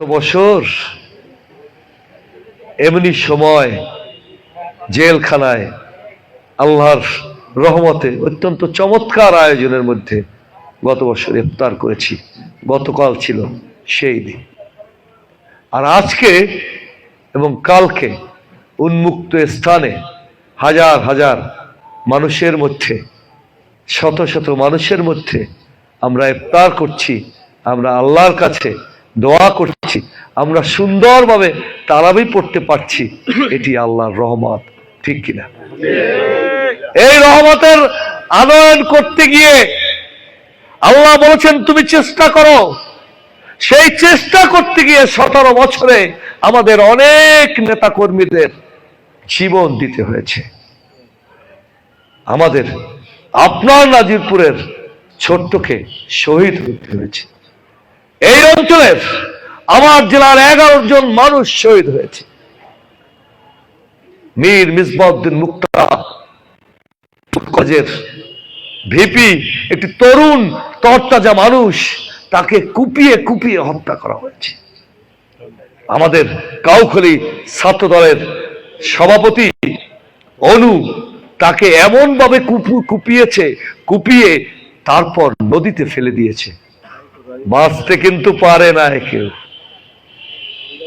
বছর এমনি সময় জেলখানায় আল্লাহর রহমতে অত্যন্ত চমৎকার আয়োজনের মধ্যে গত বছর ইফতার করেছি। গতকাল ছিল সেই দিন। আর আজকে এবং কালকে উন্মুক্ত স্থানে হাজার হাজার মানুষের মধ্যে, শত শত মানুষের মধ্যে আমরা ইফতার করছি। আমরা আল্লাহর কাছে দোয়া করছি। আমরা সুন্দরভাবে তারাবি পড়তে পারছি। এটি আল্লাহর রহমত, ঠিক কিনা? এই রহমতের আনয়ন করতে গিয়ে আল্লাহ বলেছেন, তুমি চেষ্টা করো। সেই চেষ্টা করতে গিয়ে সতেরো বছরে আমাদের অনেক নেতা কর্মীদের জীবন দিতে হয়েছে। আমাদের আপনার নাজিরপুরের ছোট্টকে শহীদ হতে হয়েছে। এই অঞ্চলের আমার জেলার এগারো জন মানুষ শহীদ হয়েছে। মীর মিসবাউদ্দিন মুক্তা ভিপি, একটি তরুণ তরতাজা মানুষ, তাকে কুপিয়ে কুপিয়ে হত্যা করা হয়েছে। আমাদের কাউখলি ছাত্র দলের সভাপতি অনু তাকে এমন ভাবে কুপিয়েছে, কুপিয়ে তারপর নদীতে ফেলে দিয়েছে। বাঁচতে কিন্তু পারে না কেউ।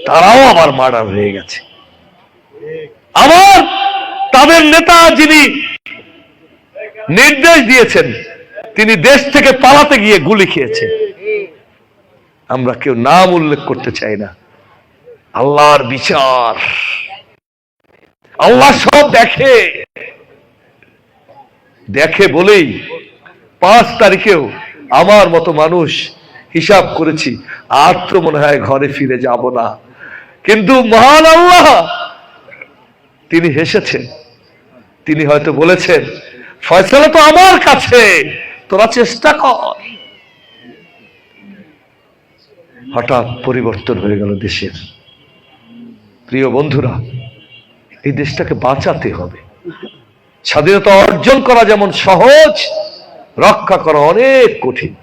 তারাও আবার মার্ডার হয়ে গেছে। আবার তাদের নেতা যিনি নির্দেশ দিয়েছেন, তিনি দেশ থেকে পালাতে গিয়ে গুলি খেয়েছে আমরা কেউ নাম উল্লেখ করতে চাই না। আল্লাহর বিচার। আল্লাহ সব দেখে। দেখে বলেই পাঁচ তারিখেও আমার মতো মানুষ হিসাব করেছি আর তো মনে হয় ঘরে ফিরে যাব না। কিন্তু মহান আল্লাহ, তিনি হেসেছেন। তিনি হয়তো বলেছেন, ফয়সালা তো আমার কাছে, তোরা চেষ্টা কর। হঠাৎ পরিবর্তন হয়ে গেল দেশের। প্রিয় বন্ধুরা, এই দেশটাকে বাঁচাতে হবে। স্বাধীনতা অর্জন করা যেমন সহজ, রক্ষা করা অনেক কঠিন।